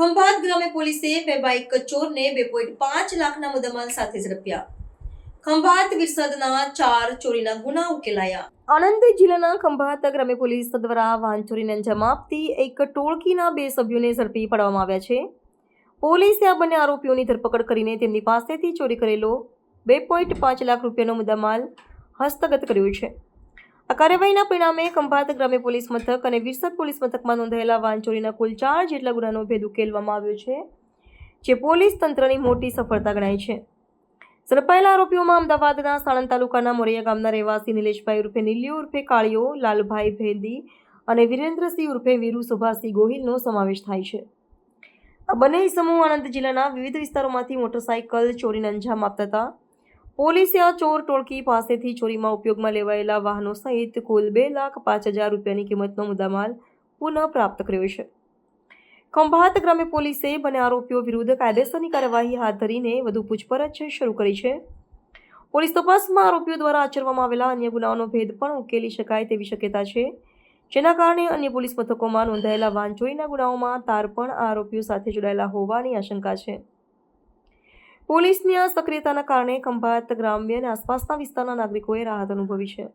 પોલીસે બે બાઇક ચોરને બે પોઈન્ટ પાંચ લાખના મુદ્દામાલ સાથે ઝડપ્યા. ખંભાત વિરસદના ચાર ચોરીના ગુના ઉકેલાયા. આણંદ જિલ્લાના ખંભાત ગ્રામ્ય પોલીસ દ્વારા વાહન ચોરીને અંજામ આપતી એક ટોળકીના બે સભ્યોને ઝડપી પાડવામાં આવ્યા છે. પોલીસે આ બંને આરોપીઓની ધરપકડ કરીને તેમની પાસેથી ચોરી કરેલો બે પોઈન્ટ પાંચ લાખ રૂપિયાનો મુદ્દામાલ હસ્તગત કર્યો છે. આ કાર્યવાહીના પરિણામે ખંભાત ગ્રામ્ય પોલીસ મથક અને વિરસદ પોલીસ મથકમાં નોંધાયેલા વાહન ચોરીના કુલ ચાર જેટલા ગુનાનો ભેદ ઉકેલવામાં આવ્યો છે, જે પોલીસ તંત્રની મોટી સફળતા ગણાય છે. ઝડપાયેલા આરોપીઓમાં અમદાવાદના સાણંદ તાલુકાના મોરૈયા ગામના રહેવાસી નિલેશભાઈ ઉર્ફે નીલ્યો ઉર્ફે કાળિયો લાલભાઈ ભેદી અને વિરેન્દ્રસિંહ ઉર્ફે વીરુ સુભાષસિંહ ગોહિલનો સમાવેશ થાય છે. આ બંને સમૂહ આણંદ જિલ્લાના વિવિધ વિસ્તારોમાંથી મોટરસાયકલ ચોરીને અંજામ આપતા હતા. પોલીસે આ ચોર ટોળકી પાસેથી ચોરીમાં ઉપયોગમાં લેવાયેલા વાહનો સહિત કુલ બે લાખ પાંચ હજાર રૂપિયાની કિંમતનો મુદ્દામાલ પુનઃ પ્રાપ્ત કર્યો છે. ખંભાત ગ્રામ્ય પોલીસે બંને આરોપીઓ વિરુદ્ધ કાયદેસરની કાર્યવાહી હાથ ધરીને વધુ પૂછપરછ શરૂ કરી છે. પોલીસ તપાસમાં આરોપીઓ દ્વારા આચરવામાં આવેલા અન્ય ગુનાઓનો ભેદ પણ ઉકેલી શકાય તેવી શક્યતા છે. જેના કારણે અન્ય પોલીસ મથકોમાં નોંધાયેલા વાહન ચોરીના ગુનાઓમાં તાર પણ આરોપીઓ સાથે જોડાયેલા હોવાની આશંકા છે. પોલીસની આ સક્રિયતાના કારણે ખંભાત ગ્રામ્ય અને આસપાસના વિસ્તારના નાગરિકોએ રાહત અનુભવી છે.